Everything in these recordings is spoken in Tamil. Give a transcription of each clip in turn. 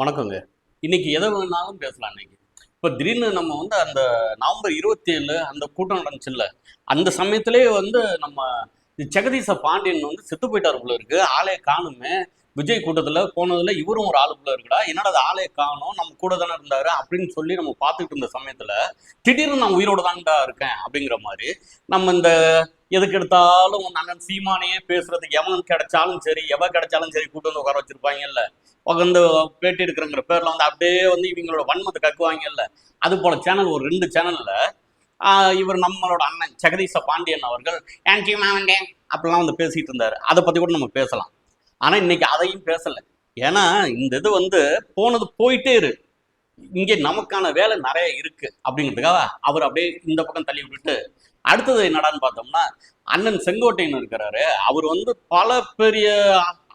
வணக்கங்க. இன்னைக்கு எதை வேணாலும் பேசலாம் இன்னைக்கு. இப்போ திடீர்னு நம்ம வந்து அந்த நவம்பர் இருபத்தி ஏழு அந்த கூட்டம் நடந்துச்சுல்ல அந்த சமயத்திலே வந்து நம்ம ஜெகதீச பாண்டியன் வந்து செத்து போயிட்டாரு போல இருக்கு. ஆளே காணுமே. விஜய் கூட்டத்தில் போனதில் இவரும் ஒரு ஆளுக்குள்ள இருக்கடா என்னடா அது ஆளே காணும் நம்ம கூட தானே இருந்தாரு அப்படின்னு சொல்லி நம்ம பார்த்துட்டு இருந்த சமயத்தில் திடீர்னு நான் உயிரோட தான்டா இருக்கேன் அப்படிங்கிற மாதிரி நம்ம இந்த எதுக்கு எடுத்தாலும் அண்ணன் சீமானையே பேசுறதுக்கு எவன் கிடைச்சாலும் சரி எவ கிடைச்சாலும் சரி கூட்டு வந்து உட்கார வச்சிருப்பாங்கல்ல. உட்காந்து பேட்டி எடுக்கிறங்கிற பேர்ல வந்து அப்படியே வந்து இவங்களோட வன்மத்தை கக்குவாங்கல்ல. அது போல சேனல் ஒரு ரெண்டு சேனல்ல இவர் நம்மளோட அண்ணன் ஜெகதீச பாண்டியன் அவர்கள் ஏன்டி மாவண்டேன் அப்படிலாம் வந்து பேசிட்டு இருந்தாரு. அதை பத்தி கூட நம்ம பேசலாம். ஆனால் இன்னைக்கு அதையும் பேசலை. ஏன்னா இந்த இது வந்து போனது போயிட்டே இரு. இங்கே நமக்கான வேலை நிறைய இருக்கு அப்படிங்கிறதுக்காக அவர் அப்படியே இந்த பக்கம் தள்ளி விட்டுட்டு அடுத்தது என்னடான்னு பார்த்தோம்னா அண்ணன் செங்கோட்டையன் இருக்கிறாரு. அவர் வந்து பல பெரிய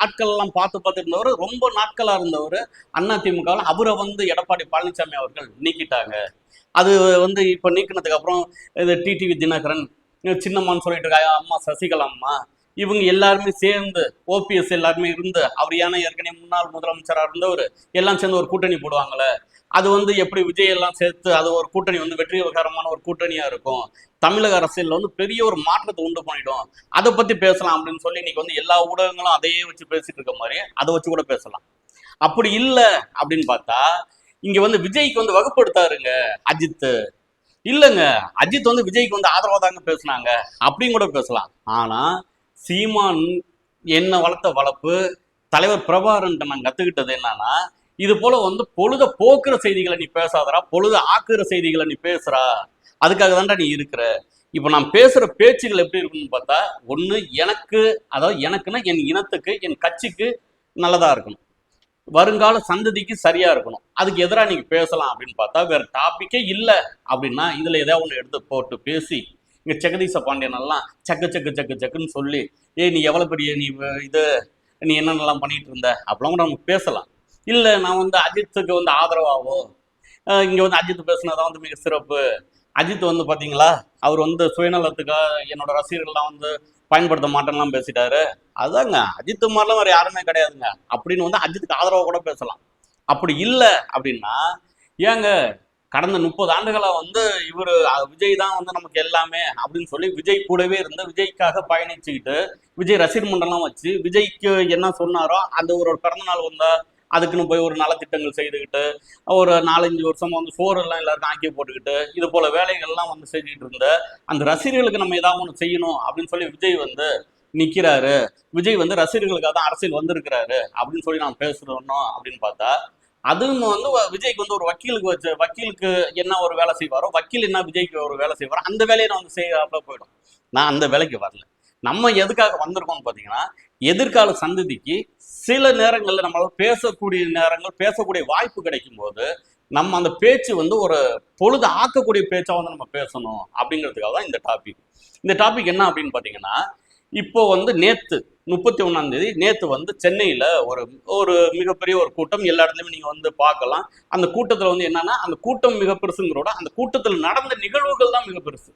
ஆட்கள் எல்லாம் பார்த்து பார்த்து இருந்தவர் ரொம்ப நாட்களாக இருந்தவர். அண்ணா திமுக அவரை வந்து எடப்பாடி பழனிசாமி அவர்கள் நீக்கிட்டாங்க. அது வந்து இப்போ நீக்கினதுக்கு அப்புறம் இது டிடிவி தினகரன் சின்னம்மான்னு சொல்லிட்டு இருக்காங்க அம்மா சசிகலா அம்மா. இவங்க எல்லாருமே சேர்ந்து ஓபிஎஸ் எல்லாருமே இருந்து அவர் ஏன்னா ஏற்கனவே முன்னாள் முதலமைச்சராக இருந்தவர் எல்லாம் சேர்ந்து ஒரு கூட்டணி போடுவாங்களே. அது வந்து எப்படி விஜய் எல்லாம் சேர்த்து அது ஒரு கூட்டணி வந்து வெற்றிகரமான ஒரு கூட்டணியா இருக்கும். தமிழக அரசியலில் வந்து பெரிய ஒரு மாற்றத்தை உண்டு பண்ணிடும். அதை பத்தி பேசலாம் அப்படின்னு சொல்லி இன்னைக்கு வந்து எல்லா ஊடகங்களும் அதையே வச்சு பேசிட்டு இருக்க மாதிரி அதை வச்சு கூட பேசலாம். அப்படி இல்லை அப்படின்னு பார்த்தா இங்க வந்து விஜய்க்கு வந்து வகுப்படுத்தாருங்க அஜித் இல்லைங்க அஜித் வந்து விஜய்க்கு வந்து ஆதரவா தாங்க பேசுனாங்க அப்படின்னு கூட பேசலாம். ஆனா சீமான் என்ன வளர்த்த வளர்ப்பு தலைவர் பிரபாகரன்ட்ட நான் கத்துக்கிட்டது என்னன்னா இது போல வந்து பொழுத போக்குற செய்திகளை நீ பேசாதரா பொழுத ஆக்குற செய்திகளை நீ பேசுறா. அதுக்காக தான்டா நீ இருக்கிற. இப்போ நான் பேசுற பேச்சுகள் எப்படி இருக்குன்னு பார்த்தா ஒன்று எனக்கு அதாவது எனக்குன்னா என் இனத்துக்கு என் கட்சிக்கு நல்லதா இருக்கணும். வருங்கால சந்ததிக்கு சரியா இருக்கணும். அதுக்கு எதிராக நீங்க பேசலாம் அப்படின்னு பார்த்தா வேற டாபிக்கே இல்லை. அப்படின்னா இதுல ஏதாவது ஒன்று எடுத்து போட்டு பேசி இங்கே ஜெகதீச பாண்டியன் எல்லாம் சக்கு சக்கு சக்கு சக்குன்னு சொல்லி ஏய் நீ எவ்வளோ பெரிய நீ இது நீ என்னென்னலாம் பண்ணிகிட்டு இருந்த? அப்படிலாம் கூட நம்ம பேசலாம். இல்லை நான் வந்து அஜித்துக்கு வந்து ஆதரவாகவோ இங்கே வந்து அஜித் பேசுனதான் வந்து மிக சிறப்பு. அஜித் வந்து பார்த்தீங்களா அவர் வந்து சுயநலத்துக்காக என்னோட ரசிகர்கள்லாம் வந்து பயன்படுத்த மாட்டேன்லாம் பேசிட்டாரு. அதாங்க அஜித் மாதிரிலாம் வேறு யாருமே கிடையாதுங்க. அப்படின்னு வந்து அஜித்துக்கு ஆதரவாக கூட பேசலாம். அப்படி இல்லை அப்படின்னா ஏங்க கடந்த முப்பது ஆண்டுகளாக வந்து இவர் விஜய் தான் வந்து நமக்கு எல்லாமே அப்படின்னு சொல்லி விஜய் கூடவே இருந்து விஜய்க்காக பயணிச்சுக்கிட்டு விஜய் ரசிகர் மண்டலம் வச்சு விஜய்க்கு என்ன சொன்னாரோ அந்த ஒரு பிறந்த நாள் வந்தா அதுக்குன்னு போய் ஒரு நலத்திட்டங்கள் செய்துக்கிட்டு ஒரு நாலஞ்சு வருஷமா வந்து சோறு எல்லாம் எல்லாருக்கும் ஆக்கி போட்டுக்கிட்டு இது போல வேலைகள்லாம் வந்து செஞ்சுட்டு இருந்த அந்த ரசிகர்களுக்கு நம்ம ஏதாவது ஒன்று செய்யணும் அப்படின்னு சொல்லி விஜய் வந்து நிற்கிறாரு விஜய் வந்து ரசிகர்களுக்காக தான் அரசியல் வந்திருக்கிறாரு அப்படின்னு சொல்லி நான் பேசுறோம் அப்படின்னு பார்த்தா அதுவும் வந்து வ- விஜய்க்கு வந்து ஒரு வக்கீலுக்கு வச்சு வக்கீலுக்கு என்ன ஒரு வேலை செய்வாரோ வக்கீல் என்ன விஜய்க்கு ஒரு வேலை செய்வாரோ அந்த வேலையை நான் வந்து செய்யறாப்புல போயிடும். நான் அந்த வேலைக்கு வரல. நம்ம எதுக்காக வந்திருக்கோம்னு பார்த்தீங்கன்னா எதிர்கால சந்ததிக்கு சில நேரங்களில் நம்மளால் பேசக்கூடிய நேரங்கள் பேசக்கூடிய வாய்ப்பு கிடைக்கும் போது நம்ம அந்த பேச்சு வந்து ஒரு பொழுது ஆக்கக்கூடிய பேச்சாக வந்து நம்ம பேசணும் அப்படிங்கிறதுக்காக தான் இந்த டாபிக் இந்த டாபிக் என்ன அப்படின்னு பார்த்தீங்கன்னா இப்போ வந்து நேத்து முப்பத்தி ஒன்றாம் தேதி நேத்து வந்து சென்னையில் ஒரு ஒரு மிகப்பெரிய ஒரு கூட்டம் எல்லா இடத்துலையுமே நீங்கள் வந்து பார்க்கலாம். அந்த கூட்டத்தில் வந்து என்னன்னா அந்த கூட்டம் மிக பெருசுங்கிறோட அந்த கூட்டத்தில் நடந்த நிகழ்வுகள் தான் மிக பெருசு.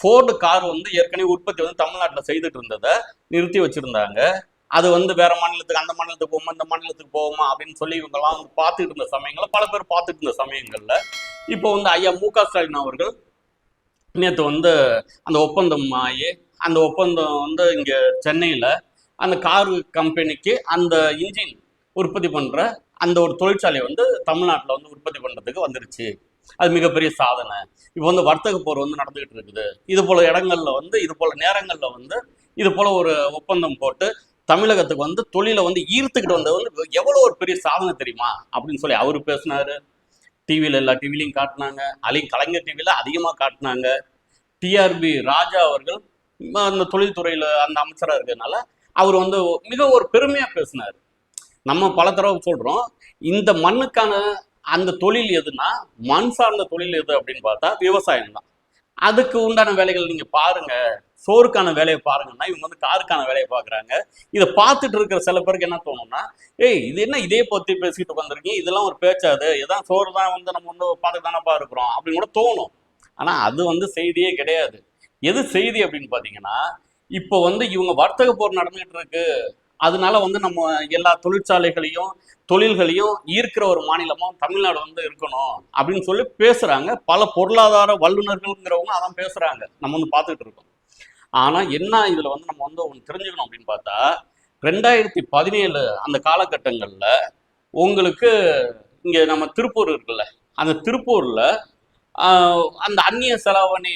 ஃபோர்டு கார் வந்து ஏற்கனவே உற்பத்தி வந்து தமிழ்நாட்டில் செய்துட்டு இருந்ததை நிறுத்தி வச்சுருந்தாங்க. அது வந்து வேற மாநிலத்துக்கு அந்த மாநிலத்துக்கு போகுமா இந்த மாநிலத்துக்கு போகுமா அப்படின்னு சொல்லி இவங்கெல்லாம் வந்து பார்த்துட்டு இருந்த சமயங்களில் பல பேர் பார்த்துட்டு இருந்த சமயங்களில் இப்போ வந்து ஐயா மு க ஸ்டாலின் அவர்கள் நேற்று வந்து அந்த ஒப்பந்தம் ஆகி அந்த ஒப்பந்தம் வந்து இங்கே சென்னையில் அந்த கார் கம்பெனிக்கு அந்த இன்ஜின் உற்பத்தி பண்ணுற அந்த ஒரு தொழிற்சாலை வந்து தமிழ்நாட்டில் வந்து உற்பத்தி பண்ணுறதுக்கு வந்துருச்சு. அது மிகப்பெரிய சாதனை. இப்போ வந்து வர்த்தக போர் வந்து நடந்துகிட்டு இருக்குது. இது போல இடங்கள்ல வந்து இது போல நேரங்களில் வந்து இது போல ஒரு ஒப்பந்தம் போட்டு தமிழகத்துக்கு வந்து தொழிலை வந்து ஈர்த்துக்கிட்டு வந்தது வந்து எவ்வளோ ஒரு பெரிய சாதனை தெரியுமா? அப்படின்னு சொல்லி அவர் பேசினாரு. டிவியில் எல்லா டிவிலையும் காட்டினாங்க. அலையும் கலைஞர் டிவியில் அதிகமாக காட்டினாங்க. டிஆர்பி ராஜா அவர்கள் அந்த தொழில்துறையில் அந்த அமைச்சராக இருக்கிறதுனால அவர் வந்து மிக ஒரு பெருமையாக பேசினார். நம்ம பல தடவை சொல்கிறோம் இந்த மண்ணுக்கான அந்த தொழில் எதுனா மண் சார்ந்த தொழில் எது அப்படின்னு பார்த்தா விவசாயம் தான். அதுக்கு உண்டான வேலைகள் நீங்கள் பாருங்க. சோறுக்கான வேலையை பாருங்கன்னா இவங்க வந்து காருக்கான வேலையை பார்க்குறாங்க. இதை பார்த்துட்டு இருக்கிற சில பேருக்கு என்ன தோணும்னா ஏய் இது என்ன இதே பற்றி பேசிட்டு வந்திருக்கீங்க இதெல்லாம் ஒரு பேச்சாது. இதான் சோறு தான் வந்து நம்ம வந்து பார்த்து தானப்பா இருக்கிறோம் அப்படின்னு கூட தோணும். ஆனால் அது வந்து செய்தியே கிடையாது. எது செய்தி அப்படின்னு பார்த்தீங்கன்னா இப்போ வந்து இவங்க வர்த்தக போர் நடந்துகிட்டு இருக்கு. அதனால வந்து நம்ம எல்லா தொழிற்சாலைகளையும் தொழில்களையும் ஈர்க்கிற ஒரு மாநிலமும் தமிழ்நாடு வந்து இருக்கணும் அப்படின்னு சொல்லி பேசுறாங்க. பல பொருளாதார வல்லுநர்கள்ங்கிறவங்க அதான் பேசுறாங்க. நம்ம வந்து பார்த்துக்கிட்டு இருக்கோம். ஆனா என்ன இதுல வந்து நம்ம வந்து ஒன்று தெரிஞ்சுக்கணும் அப்படின்னு பார்த்தா ரெண்டாயிரத்தி பதினேழு அந்த காலகட்டங்களில் உங்களுக்கு இங்கே நம்ம திருப்பூர் இருக்குல்ல. அந்த திருப்பூரில் அந்த அந்நிய செலாவணி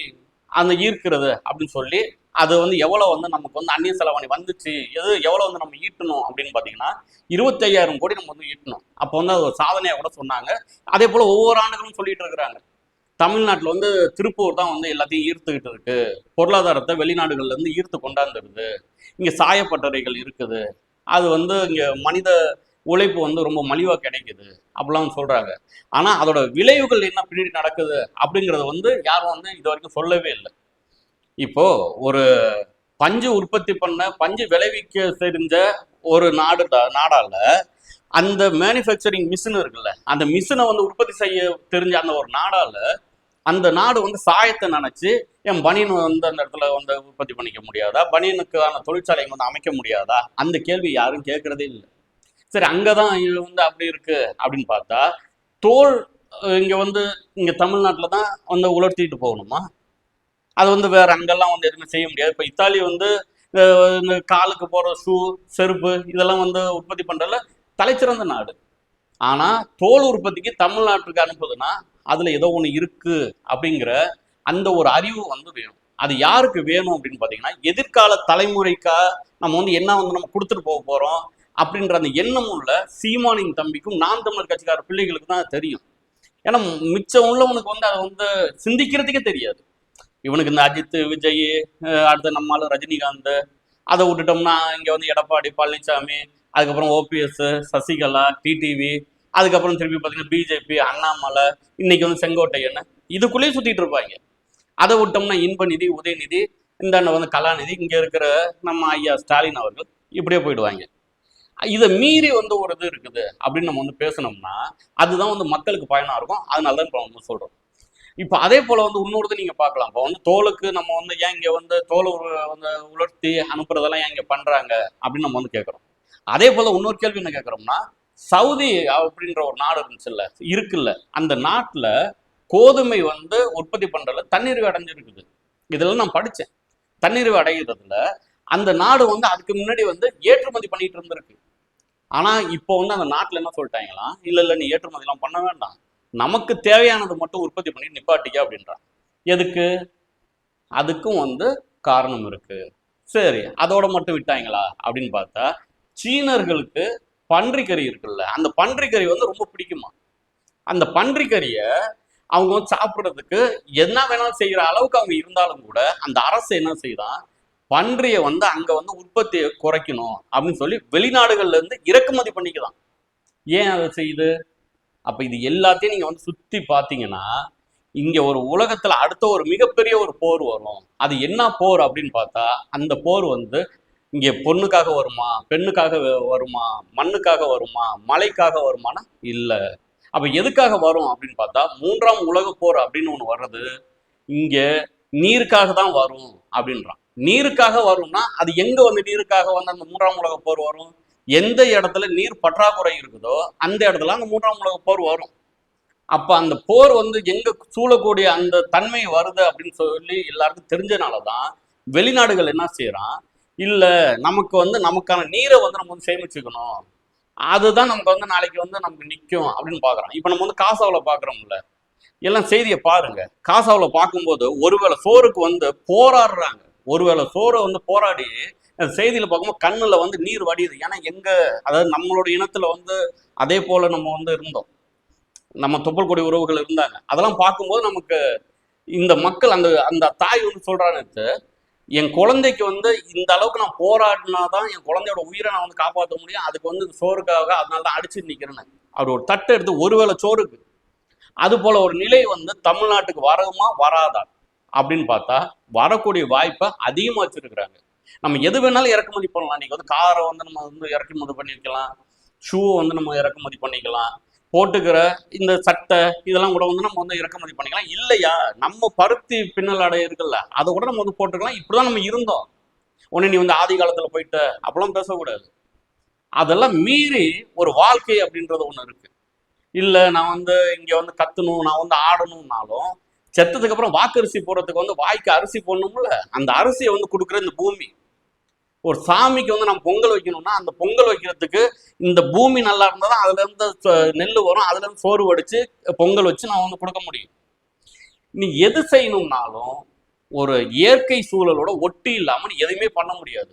அந்த ஈர்க்கிறது அப்படின்னு சொல்லி அது வந்து எவ்வளோ வந்து நமக்கு வந்து அந்நிய செலவணி வந்துச்சு எது எவ்வளோ வந்து நம்ம ஈட்டணும் அப்படின்னு பார்த்தீங்கன்னா இருபத்தையாயிரம் கோடி நம்ம வந்து ஈட்டணும். அப்போ வந்து அது ஒரு சாதனையாக கூட சொன்னாங்க. அதே போல் ஒவ்வொரு ஆண்டுகளும் சொல்லிட்டு இருக்கிறாங்க. தமிழ்நாட்டில் வந்து திருப்பூர் தான் வந்து எல்லாத்தையும் ஈர்த்துக்கிட்டு இருக்கு. பொருளாதாரத்தை வெளிநாடுகள்லேருந்து ஈர்த்து கொண்டாந்துருது. இங்கே சாயப்பட்டறைகள் இருக்குது. அது வந்து இங்கே மனித உழைப்பு வந்து ரொம்ப மலிவாக கிடைக்குது அப்படிலாம் சொல்கிறாங்க ஆனால் அதோட விளைவுகள் என்ன பின்னாடி நடக்குது அப்படிங்கிறத வந்து யாரும் வந்து இது வரைக்கும் சொல்லவே இல்லை. இப்போது ஒரு பஞ்சு உற்பத்தி பண்ண பஞ்சு விளைவிக்க தெரிஞ்ச ஒரு நாடு நாடால அந்த மேனுஃபேக்சரிங் மிஷின் இருக்குல்ல அந்த மிஷினை வந்து உற்பத்தி செய்ய தெரிஞ்ச அந்த ஒரு நாடால அந்த நாடு வந்து சாயத்தை நினைச்சு என் பனியன் வந்து அந்த இடத்துல வந்து உற்பத்தி பண்ணிக்க முடியாதா? பனியனுக்கான தொழிற்சாலைங்க வந்து அமைக்க முடியாதா? அந்த கேள்வி யாரும் கேட்கறதே இல்லை. சரி அங்கதான் இது வந்து அப்படி இருக்கு அப்படின்னு பார்த்தா தோல் இங்க வந்து இங்க தமிழ்நாட்டில் தான் வந்து உலர்த்திட்டு போகணுமா? அது வந்து வேற அங்கெல்லாம் வந்து எதுவுமே செய்ய முடியாது. இப்போ இத்தாலி வந்து இந்த காலுக்கு போற ஷூ செருப்பு இதெல்லாம் வந்து உற்பத்தி பண்றதுல தலைச்சிறந்த நாடு. ஆனா தோல் உற்பத்திக்கு தமிழ்நாட்டுக்கு அனுப்புதுன்னா அதுல ஏதோ ஒன்று இருக்கு அப்படிங்கிற அந்த ஒரு அறிவு வந்து வேணும். அது யாருக்கு வேணும் அப்படின்னு பார்த்தீங்கன்னா எதிர்கால தலைமுறைக்கா நம்ம வந்து என்ன வந்து நம்ம கொடுத்துட்டு போக போறோம்? அப்படின்ற அந்த எண்ணம் உள்ள சீமானின் தம்பிக்கும் நான் தமிழர் கட்சிக்கார பிள்ளைகளுக்கு தான் தெரியும். ஏன்னா மிச்சம் உள்ளவனுக்கு வந்து அதை வந்து சிந்திக்கிறதுக்கே தெரியாது. இவனுக்கு இந்த அஜித் விஜய் அடுத்து நம்மால ரஜினிகாந்த் அதை விட்டுட்டோம்னா இங்க வந்து எடப்பாடி பழனிசாமி அதுக்கப்புறம் ஓபிஎஸ் சசிகலா டிடிவி அதுக்கப்புறம் திருப்பி பார்த்தீங்கன்னா பிஜேபி அண்ணாமலை இன்னைக்கு வந்து செங்கோட்டையன் இதுக்குள்ளேயே சுத்திட்டு இருப்பாங்க. அதை விட்டோம்னா இன்பநிதி உதயநிதி இந்தாண்ட வந்து கலாநிதி இங்க இருக்கிற நம்ம ஐயா ஸ்டாலின் அவர்கள் இப்படியே போயிடுவாங்க. இதை மீறி வந்து ஒரு இது இருக்குது அப்படின்னு நம்ம வந்து பேசணும்னா அதுதான் வந்து மக்களுக்கு பயனா இருக்கும். அதனால தான் இப்போ வந்து சொல்றோம். இப்போ அதே போல வந்து இன்னொருது நீங்க பார்க்கலாம். இப்போ வந்து தோலுக்கு நம்ம வந்து ஏன் இங்க வந்து தோலை வந்து உலர்த்தி அனுப்புறதெல்லாம் ஏன் இங்க பண்றாங்க அப்படின்னு நம்ம வந்து கேட்குறோம். அதே போல இன்னொரு கேள்வி என்ன கேட்குறோம்னா சவுதி அப்படின்ற ஒரு நாடு இருந்துச்சுல்ல இருக்குல்ல. அந்த நாட்டுல கோதுமை வந்து உற்பத்தி பண்றதுல தண்ணீர் அடைஞ்சிருக்குது. இதெல்லாம் நான் படிச்சேன். தண்ணீர் அடைகிறதுல அந்த நாடு வந்து அதுக்கு முன்னாடி வந்து ஏற்றுமதி பண்ணிட்டு இருந்திருக்கு. ஆனா இப்போ வந்து அந்த நாட்டுல என்ன சொல்லிட்டாங்களா? இல்ல இல்ல நீ ஏற்றுமதி எல்லாம் பண்ண வேண்டாம். நமக்கு தேவையானது மட்டும் உற்பத்தி பண்ணி நிப்பாட்டிக்க அப்படின்றான் எதுக்கு? அதுக்கும் வந்து காரணம் இருக்கு. சரி அதோட மட்டும் விட்டாங்களா? அப்படின்னு பார்த்தா சீனர்களுக்கு பன்றிக்கறி இருக்குல்ல அந்த பன்றிக்கறி வந்து ரொம்ப பிடிக்குமா? அந்த பன்றிக்கறியை அவங்க வந்து சாப்பிட்றதுக்கு என்ன வேணாலும் செய்யற அளவுக்கு அவங்க இருந்தாலும் கூட அந்த அரசு என்ன செய்யறான் பன்றியை வந்து அங்கே வந்து உற்பத்தியை குறைக்கணும் அப்படின்னு சொல்லி வெளிநாடுகள்ல இருந்து இறக்குமதி பண்ணிக்கலாம். ஏன் அதை செய்யுது? அப்போ இது எல்லாத்தையும் நீங்கள் வந்து சுற்றி பார்த்தீங்கன்னா இங்கே ஒரு உலகத்தில் அடுத்த ஒரு மிகப்பெரிய ஒரு போர் வரும். அது என்ன போர் அப்படின்னு பார்த்தா அந்த போர் வந்து இங்கே பொண்ணுக்காக வருமா பெண்ணுக்காக வருமா மண்ணுக்காக வருமா மழைக்காக வருமானா? இல்லை. அப்போ எதுக்காக வரும் அப்படின்னு பார்த்தா மூன்றாம் உலக போர் அப்படின்னு ஒன்று வர்றது இங்கே நீருக்காக தான் வரும் அப்படின்றான். நீருக்காக வரும்னா அது எங்க வந்து நீருக்காக வந்து அந்த மூன்றாம் உலக போர் வரும்? எந்த இடத்துல நீர் பற்றாக்குறை இருக்குதோ அந்த இடத்துல அந்த மூன்றாம் உலக போர் வரும். அப்ப அந்த போர் வந்து எங்க சூழக்கூடிய அந்த தன்மை வருது அப்படின்னு சொல்லி எல்லாருக்கும் தெரிஞ்சனாலதான் வெளிநாடுகள் என்ன செய்யறான்? இல்ல நமக்கு வந்து நமக்கான நீரை வந்து நம்ம வந்து சேமிச்சுக்கணும். அதுதான் நமக்கு வந்து நாளைக்கு வந்து நமக்கு நிற்கும் அப்படின்னு பாக்குறோம் இப்ப நம்ம வந்து காசாவில் பாக்குறோம்ல. எல்லாம் செய்தியை பாருங்க. காசாவில் பார்க்கும்போது ஒருவேளை சோருக்கு வந்து போராடுறாங்க. ஒருவேளை சோறை வந்து போராடி அந்த செய்தியில பார்க்கும்போது கண்ணுல வந்து நீர் வடியுது. ஏன்னா எங்க அதாவது நம்மளோட இனத்துல வந்து அதே போல நம்ம வந்து இருந்தோம். நம்ம தொப்புள்கொடி உறவுகள் இருந்தாங்க. அதெல்லாம் பார்க்கும்போது நமக்கு இந்த மக்கள் அந்த அந்த தாய் வந்து சொல்கிறான்னு என் குழந்தைக்கு வந்து இந்த அளவுக்கு நான் போராடினாதான் என் குழந்தையோட உயிரை நான் வந்து காப்பாற்ற முடியும். அதுக்கு வந்து சோறுக்காக அதனால தான் அடிச்சு நிக்கிறேன்னு. அவர் ஒரு தட்டை எடுத்து ஒருவேளை சோறுக்கு. அது போல ஒரு நிலை வந்து தமிழ்நாட்டுக்கு வரவுமா? வராதா? அப்படின்னு பார்த்தா வரக்கூடிய வாய்ப்பை அதிகமா வச்சிருக்கிறாங்க. நம்ம எது வேணாலும் இறக்குமதி பண்ணலாம். நீங்கள் வந்து காரை வந்து நம்ம வந்து இறக்குமதி பண்ணிக்கலாம். ஷூவை வந்து நம்ம இறக்குமதி பண்ணிக்கலாம். போட்டுக்கிற இந்த சட்டை இதெல்லாம் கூட வந்து நம்ம வந்து இறக்குமதி பண்ணிக்கலாம். இல்லையா? நம்ம பருத்தி பின்னல் அடை இருக்குல்ல அதை கூட நம்ம வந்து போட்டுக்கலாம். இப்படிதான் நம்ம இருந்தோம். உடனே நீ வந்து ஆதி காலத்துல போயிட்ட அப்பெல்லாம் பேசக்கூடாது. அதெல்லாம் மீறி ஒரு வாழ்க்கை அப்படின்றது ஒன்று இருக்கு. இல்லை நான் வந்து இங்கே வந்து கத்தணும் நான் வந்து ஆடணும்னாலும் செத்ததுக்கு அப்புறம் வாக்கரிசி போடுறதுக்கு வந்து வாய்க்கு அரிசி போடணும்ல? அந்த அரிசியை வந்து கொடுக்குற இந்த பூமி. ஒரு சாமிக்கு வந்து நம்ம பொங்கல் வைக்கணும்னா அந்த பொங்கல் வைக்கிறதுக்கு இந்த பூமி நல்லா இருந்தால் தான் அதுலேருந்து நெல் வரும் அதுலேருந்து சோறு வடித்து பொங்கல் வச்சு நான் வந்து கொடுக்க முடியும். நீ எது செய்யணும்னாலும் ஒரு இயற்கை சூழலோட ஒட்டி இல்லாமல் எதுவுமே பண்ண முடியாது.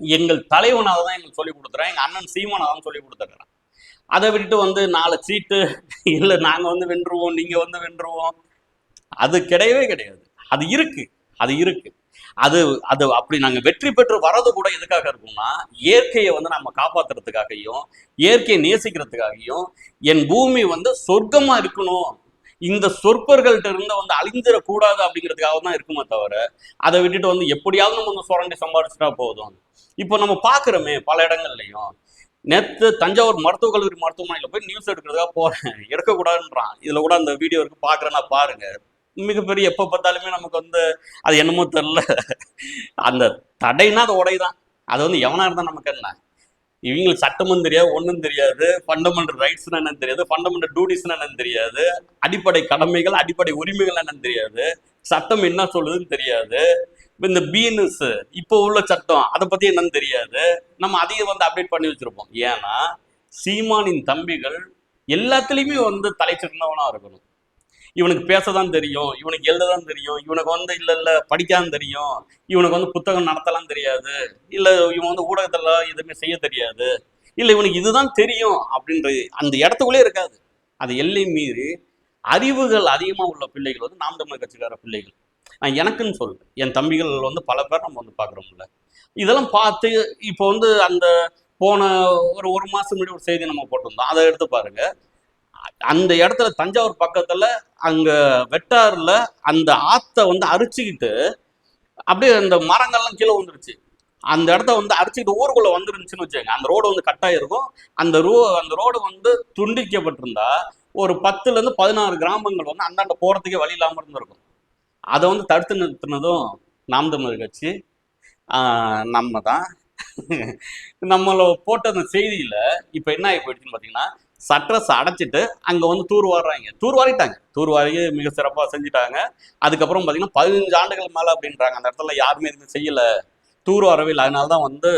எங்கள் தலைவனாக தான் எங்களுக்கு சொல்லி கொடுத்துறேன் எங்கள் அண்ணன் சீமானை தான் சொல்லி கொடுத்துருக்கிறேன். அதை விட்டுட்டு வந்து நாலு சீட்டு இல்லை நாங்கள் வந்து வென்றுவோம் நீங்கள் வந்து வென்றுவோம் அது கிடையவே கிடையாது. அது இருக்கு. அது இருக்கு. அது அது அப்படி நாங்க வெற்றி பெற்று வர்றது கூட எதுக்காக இருக்கும்னா இயற்கையை வந்து நம்ம காப்பாத்துறதுக்காகவும் இயற்கையை நேசிக்கிறதுக்காகவும் என் பூமி வந்து சொர்க்கமா இருக்கணும். இந்த சொற்பர்கள்ட்ட இருந்து வந்து அழிஞ்சிடக்கூடாது அப்படிங்கிறதுக்காக தான் இருக்குமே தவிர அதை விட்டுட்டு வந்து எப்படியாவது நம்ம வந்து சுரண்டி சம்பாதிச்சிட்டா போதும். இப்போ நம்ம பார்க்குறோமே பல இடங்கள்லையும் நேற்று தஞ்சாவூர் மருத்துவக் கல்லூரி மருத்துவமனையில் போய் நியூஸ் எடுக்கிறதுக்காக போறேன். எடுக்கக்கூடாதுன்றான். இதுல கூட அந்த வீடியோ இருக்கு. பார்க்குறேன்னா பாருங்க. மிகப்பெரிய எப்போ பார்த்தாலுமே நமக்கு வந்து அது என்னமோ தெரில அந்த தடைனா அது உடைதான். அது வந்து எவனா இருந்தா நமக்கு என்ன? இவங்களுக்கு சட்டமும் தெரியாது ஒன்றும் தெரியாது. ஃபண்டமெண்டல் ரைட்ஸ்னா என்னன்னு தெரியாது. ஃபண்டமெண்டல் டியூட்டிஸ்னு என்னன்னு தெரியாது. அடிப்படை கடமைகள் அடிப்படை உரிமைகள் என்னன்னு தெரியாது. சட்டம் என்ன சொல்லுதுன்னு தெரியாது. இப்போ இந்த பீனஸ் இப்போ உள்ள சட்டம் அதை பத்தி என்னன்னு தெரியாது. நம்ம அதையும் வந்து அப்டேட் பண்ணி வச்சிருப்போம். ஏன்னா சீமானின் தம்பிகள் எல்லாத்துலேயுமே வந்து தலை சிறந்தவனாக இருக்கணும். இவனுக்கு பேசதான் தெரியும் இவனுக்கு எழுததான் தெரியும் இவனுக்கு வந்து இல்ல இல்ல படிக்காதான் தெரியும் இவனுக்கு வந்து புத்தகம் நடத்தலாம் தெரியாது இல்ல இவன் வந்து ஊடகத்துல எதுவுமே செய்ய தெரியாது இல்ல இவனுக்கு இதுதான் தெரியும் அப்படின்றது அந்த இடத்துக்குள்ளே இருக்காது. அது எல்லை மீறி அறிவுகள் அதிகமா உள்ள பிள்ளைகள் வந்து நாம் தமிழர் கட்சிக்கார பிள்ளைகள். நான் எனக்குன்னு சொல்றேன். என் தம்பிகள் வந்து பல பேர் நம்ம வந்து பாக்குறோம்ல இதெல்லாம் பார்த்து இப்போ வந்து அந்த போன ஒரு ஒரு மாதம் முன்னாடி ஒரு செய்தி நம்ம போட்டிருந்தோம். அதை எடுத்து பாருங்க. அந்த இடத்துல தஞ்சாவூர் பக்கத்துல அங்க வெட்டாறுல அந்த ஆத்தை வந்து அரிச்சுக்கிட்டு அப்படியே அந்த மரங்கள்லாம் கீழே வந்துருச்சு அந்த இடத்த வந்து அரிச்சுக்கிட்டு ஊருக்குள்ள வந்துருந்துச்சுன்னு வச்சுக்கோங்க. அந்த ரோடு வந்து கட்டாயிருக்கும் அந்த ரோ அந்த ரோடு வந்து துண்டிக்கப்பட்டிருந்தா ஒரு பத்துல இருந்து பதினாறு கிராமங்கள் வந்து அந்தாண்ட போறதுக்கே வழி இல்லாமல் இருந்திருக்கும். அதை வந்து தடுத்து நிறுத்தினதும் நாம் தமிழர் கட்சி. நம்ம தான். நம்மளை போட்ட அந்த செய்தியில இப்ப என்ன ஆகி போயிடுச்சுன்னு பாத்தீங்கன்னா சட்ரஸ் அடைச்சிட்டு அங்க வந்து தூர் வாடுறாங்க தூர் வாரிட்டாங்க தூர் வாரி மிக சிறப்பாக செஞ்சுட்டாங்க. அதுக்கப்புறம் பார்த்தீங்கன்னா பதினஞ்சு ஆண்டுகள் மேலே அப்படின்றாங்க. அந்த இடத்துல யாருமே இருந்து செய்யலை. தூர் இல்லை. அதனால தான் வந்து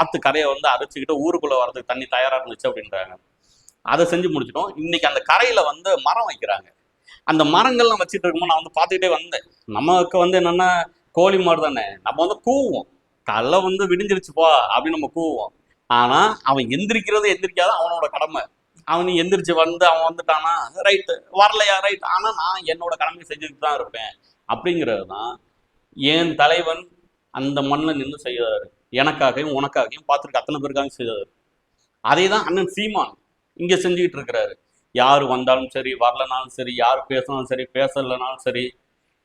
ஆற்று கரையை வந்து அரைச்சிக்கிட்டு ஊருக்குள்ள வர்றதுக்கு தண்ணி தயாராக இருந்துச்சு அப்படின்றாங்க. அதை செஞ்சு முடிச்சிட்டோம். இன்னைக்கு அந்த கரையில் வந்து மரம் வைக்கிறாங்க. அந்த மரங்கள்லாம் வச்சுட்டு இருக்கும்போது நான் வந்து பார்த்துக்கிட்டே வந்தேன். நமக்கு வந்து என்னன்னா கோழி மாடு தானே. நம்ம வந்து கூவோம் கல்லை வந்து விடிஞ்சிருச்சுப்பா அப்படின்னு நம்ம கூவோம் ஆனால் அவன் எந்திரிக்கிறது எந்திரிக்காத அவனோட கடமை. அவன் எந்திரிச்சு வந்து அவன் வந்துட்டானா ரைட்டு வரலையா? ரைட் ஆனால் நான் என்னோட கடமையை செஞ்சுட்டு தான் இருப்பேன். அப்படிங்கிறது தான் என் தலைவன் அந்த மண்ணில் நின்று செய்தாரு. எனக்காகவும் உனக்காகவும் பார்த்துருக்க அத்தனை பேருக்காக செய்தார். அதே தான் அண்ணன் சீமான் இங்கே செஞ்சுக்கிட்டு இருக்கிறாரு. யார் வந்தாலும் சரி வரலனாலும் சரி யார் பேசினாலும் சரி பேசலைனாலும் சரி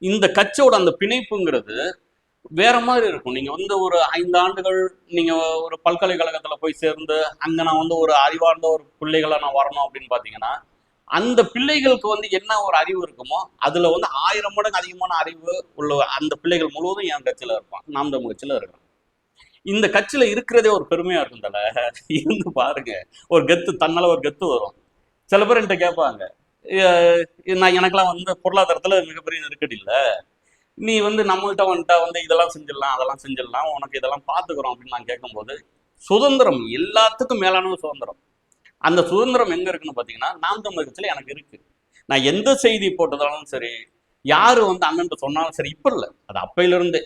இந்த கட்சியோட அந்த பிணைப்புங்கிறது வேற மாதிரி இருக்கும். நீங்க வந்து ஒரு ஐந்து ஆண்டுகள் நீங்க ஒரு பல்கலைக்கழகத்துல போய் சேர்ந்து அங்க நான் வந்து ஒரு அறிவார்ந்த ஒரு பிள்ளைகளை நான் வரணும் அப்படின்னு பாத்தீங்கன்னா அந்த பிள்ளைகளுக்கு வந்து என்ன ஒரு அறிவு இருக்குமோ அதுல வந்து ஆயிரம் மடங்கு அதிகமான அறிவு உள்ள அந்த பிள்ளைகள் முழுவதும் என் கட்சியில இருப்பான். நாம் தமிழ் கட்சியில இருக்கிறான் இந்த கட்சியில இருக்கிறதே ஒரு பெருமையா இருக்கும் தல. இருந்து பாருங்க. ஒரு கெத்து தன்னால ஒரு கெத்து வரும். சில பேர் என்கிட்ட கேட்பாங்க. "அஹ் நான் எனக்கெல்லாம் வந்து பொருளாதாரத்துல மிகப்பெரிய நெருக்கடி இல்ல. நீ வந்து நம்மள்ட்ட வந்துட்டா வந்து இதெல்லாம் செஞ்சிடலாம் அதெல்லாம் செஞ்சிடலாம் உனக்கு இதெல்லாம் பார்த்துக்கிறோம் அப்படின்னு நான் கேட்கும்போது சுதந்திரம் எல்லாத்துக்கும் மேலான சுதந்திரம். அந்த சுதந்திரம் எங்க இருக்குன்னு பார்த்தீங்கன்னா நாம் தமிழ் எனக்கு இருக்கு. நான் எந்த செய்தி போட்டதாலும் சரி யாரு வந்து அண்ணன் சொன்னாலும் சரி இப்ப இல்ல. அது அப்பையிலிருந்தே.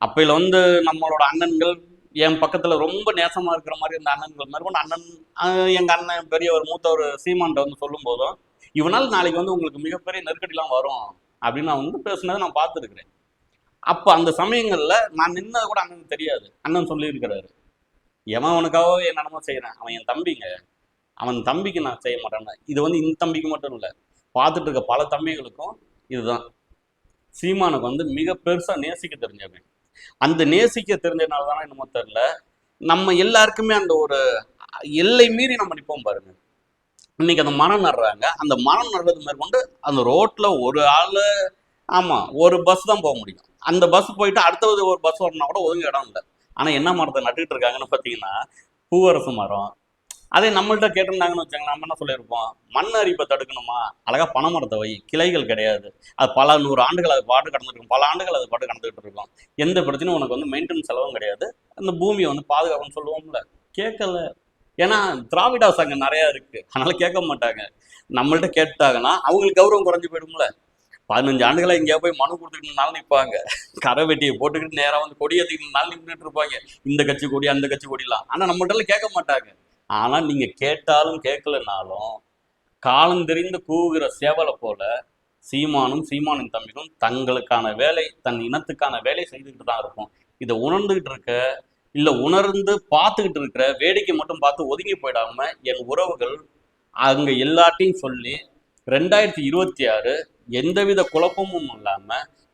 இருந்தே வந்து நம்மளோட அண்ணன்கள் என் பக்கத்துல ரொம்ப நேசமா இருக்கிற மாதிரி இந்த அண்ணன்கள் மேற்கொண்டு அண்ணன் எங்கள் எங்க அண்ணன் பெரியவர் மூத்தவர் சீமான்ட்ட வந்து சொல்லும் போதும் இவனால் நாளைக்கு வந்து உங்களுக்கு மிகப்பெரிய நெருக்கடிலாம் வரும். அப்படின்னு நான் வந்து பேசுனதை நான் பார்த்துருக்குறேன். அப்போ அந்த சமயங்களில் நான் நின்னது கூட அண்ணனுக்கு தெரியாது. அண்ணன் சொல்லியிருக்கிறாரு. எவன் அவனுக்காக என்னென்னமோ செய்கிறேன் அவன் என் தம்பிங்க. அவன் தம்பிக்கு நான் செய்ய மாட்டேன். இது வந்து இந்த தம்பிக்கு மட்டும் இல்லை. பார்த்துட்டு இருக்க பல தம்பிகளுக்கும் இதுதான். சீமானுக்கு வந்து மிக பெருசாக நேசிக்க தெரிஞ்சவன் அந்த நேசிக்க தெரிஞ்சதுனால தானே என்னமோ தெரில நம்ம எல்லாருக்குமே அந்த ஒரு எல்லை மீறி நம்ம நிற்போம் பாருங்க. இன்னைக்கு அந்த மரம் நடுறாங்க. அந்த மரம் நடுறது மேற்கொண்டு அந்த ரோட்டில் ஒரு ஆள் ஆமாம் ஒரு பஸ் தான் போக முடியும். அந்த பஸ் போயிட்டு அடுத்தது ஒரு பஸ் வரணும்னா கூட ஒதுங்க இடம் இல்லை. ஆனால் என்ன மரத்தை நட்டுக்கிட்டு இருக்காங்கன்னு பார்த்தீங்கன்னா பூவரசு மரம். அதே நம்மள்ட்ட கேட்டிருந்தாங்கன்னு வச்சாங்க நம்ம என்ன சொல்லியிருப்போம்? மண் அரிப்பை தடுக்கணுமா? அழகாக பனைமரத்தை வை. கிளைகள் கிடையாது. அது பல நூறு ஆண்டுகள் அது பாட்டு கடந்துருக்கும். பல ஆண்டுகள் அது பாட்டு கடந்துகிட்டு இருக்கும். எந்த பிரச்சனையும் உனக்கு வந்து மெயின்டெனன்ஸ் செலவும் கிடையாது. அந்த பூமியை வந்து பாதுகாப்புன்னு சொல்லுவோம்ல. கேட்கல. ஏன்னா திராவிடாஸ் சங்கம் நிறையா இருக்குது அதனால் கேட்க மாட்டாங்க. நம்மள்ட்ட கேட்டாங்கன்னா அவங்களுக்கு கௌரவம் குறைஞ்சு போயிடும்ல. பதினஞ்சு ஆண்டுகளாக எங்கேயா போய் மனு கொடுத்துக்கிட்டு நிற்பாங்க கரை வெட்டியை போட்டுக்கிட்டு நேராக வந்து கொடி ஏற்றிக்கிட்டு நின்றுட்டு இருப்பாங்க. இந்த கட்சி கொடி அந்த கட்சி கொடிலாம். ஆனால் நம்மள்ட்ட கேட்க மாட்டாங்க. ஆனால் நீங்கள் கேட்டாலும் கேட்கலனாலும் காலம் தெரிந்து கூவுகிற சேவலை போல சீமானும் சீமானின் தம்பிகளும் தங்களுக்கான வேலை தன் இனத்துக்கான வேலை செய்துக்கிட்டு தான் இருக்கும் இதை உணர்ந்துகிட்டு இருக்க இல்ல உணர்ந்து பார்த்துக்கிட்டு இருக்கிற வேடிக்கை மட்டும் பார்த்து ஒதுங்கி போயிடாம என் உறவுகள் அங்க எல்லாத்தையும் சொல்லி ரெண்டாயிரத்தி இருபத்தி ஆறு எந்தவித குழப்பமும் இல்லாம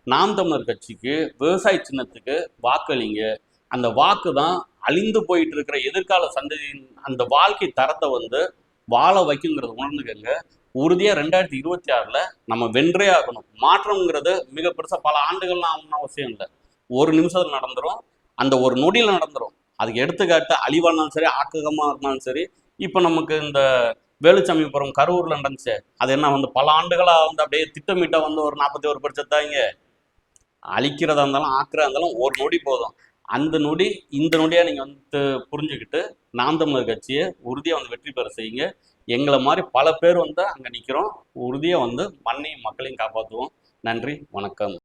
நாம் தமிழர் கட்சிக்கு விவசாய சின்னத்துக்கு வாக்களிங்க. அந்த வாக்கு தான் அழிந்து போயிட்டு இருக்கிற எதிர்கால சந்ததியின் அந்த வாழ்க்கை தரத்தை வந்து வாழ வைக்குங்கிறத உணர்ந்துக்கங்க. உறுதியாக ரெண்டாயிரத்தி இருபத்தி ஆறில் நம்ம வென்றே ஆகணும். மாற்றம்ங்கிறது மிக பெருசாக பல ஆண்டுகள்லாம் ஆகணும்னு அவசியம் இல்லை. ஒரு நிமிஷத்தில் நடந்துடும் அந்த ஒரு நொடியில் நடந்துடும் அதுக்கு எடுத்துக்காட்டு அழிவா இருந்தாலும் சரி ஆக்ககமாக இருந்தாலும் சரி இப்போ நமக்கு இந்த வேலுச்சாமிபுரம் கரூரில் நடந்துச்சு. அது என்ன வந்து பல ஆண்டுகளாக வந்து அப்படியே திட்டமிட்ட வந்து ஒரு நாற்பத்தி ஒரு பட்சத்தாங்க அழிக்கிறதா இருந்தாலும் ஆக்கிறதா இருந்தாலும் ஒரு நொடி போதும். அந்த நொடி இந்த நொடியாக நீங்கள் வந்து புரிஞ்சுக்கிட்டு நாம் தமிழர் கட்சியை உறுதியாக வந்து வெற்றி பெற செய்யுங்க. எங்களை மாதிரி பல பேர் வந்து அங்கே நிற்கிறோம் உறுதியாக வந்து மண்ணையும் மக்களையும் காப்பாற்றுவோம் நன்றி வணக்கம்.